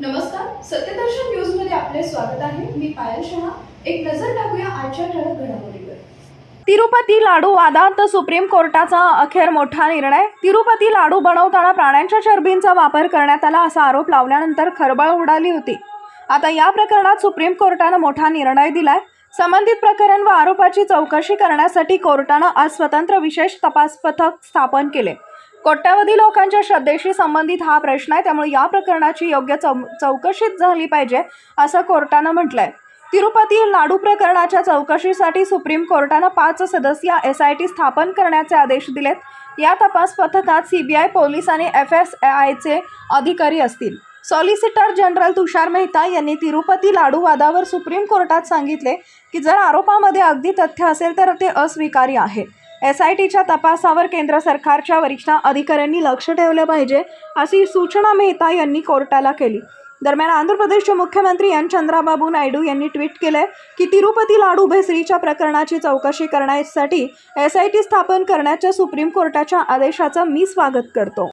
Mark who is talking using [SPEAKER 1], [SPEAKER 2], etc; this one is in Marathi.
[SPEAKER 1] नमस्कार सत्यदर्शन न्यूजमध्ये आपले स्वागत आहे. मी पायल शहा. एक नजर टाकूया आजच्या ठळक घडामोडीवर.
[SPEAKER 2] तिरुपती लाडू वादात सुप्रीम कोर्टाचा अखेर मोठा निर्णय. तिरुपती लाडू बनवताना प्राण्यांच्या चरबींचा वापर करण्यात आला असा आरोप लावल्यानंतर खळबळ उडाली होती. आता या प्रकरणात सुप्रीम कोर्टानं मोठा निर्णय दिलाय. संबंधित प्रकरण व आरोपाची चौकशी करण्यासाठी कोर्टानं आज स्वतंत्र विशेष तपास पथक स्थापन केले. कोट्यावधी लोकांच्या श्रद्धेशी संबंधित हा प्रश्न आहे त्यामुळे या प्रकरणाची योग्य चौ चौकशीच झाली पाहिजे असं कोर्टानं म्हटलंय. तिरुपती लाडू प्रकरणाच्या चौकशीसाठी सुप्रीम कोर्टानं पाच सदस्यीय एस आय टी स्थापन करण्याचे आदेश दिलेत. या तपास पथकात सीबीआय पोलीस आणि एफ एस आयचे अधिकारी असतील. सॉलिसिटर जनरल तुषार मेहता यांनी तिरुपती लाडू वादावर सुप्रीम कोर्टात सांगितले की जर आरोपामध्ये अगदी तथ्य असेल तर ते अस्वीकार्य आहे. एस आय टीच्या तपासावर केंद्र सरकारच्या वरिष्ठ अधिकाऱ्यांनी लक्ष ठेवलं पाहिजे अशी सूचना मेहता यांनी कोर्टाला केली. दरम्यान आंध्र प्रदेशचे मुख्यमंत्री एन. चंद्राबाबू नायडू यांनी ट्विट केले की तिरुपती लाडू भेसरीच्या प्रकरणाची चौकशी करण्यासाठी एस आय टी स्थापन करण्याच्या सुप्रीम कोर्टाच्या आदेशाचं मी स्वागत करतो.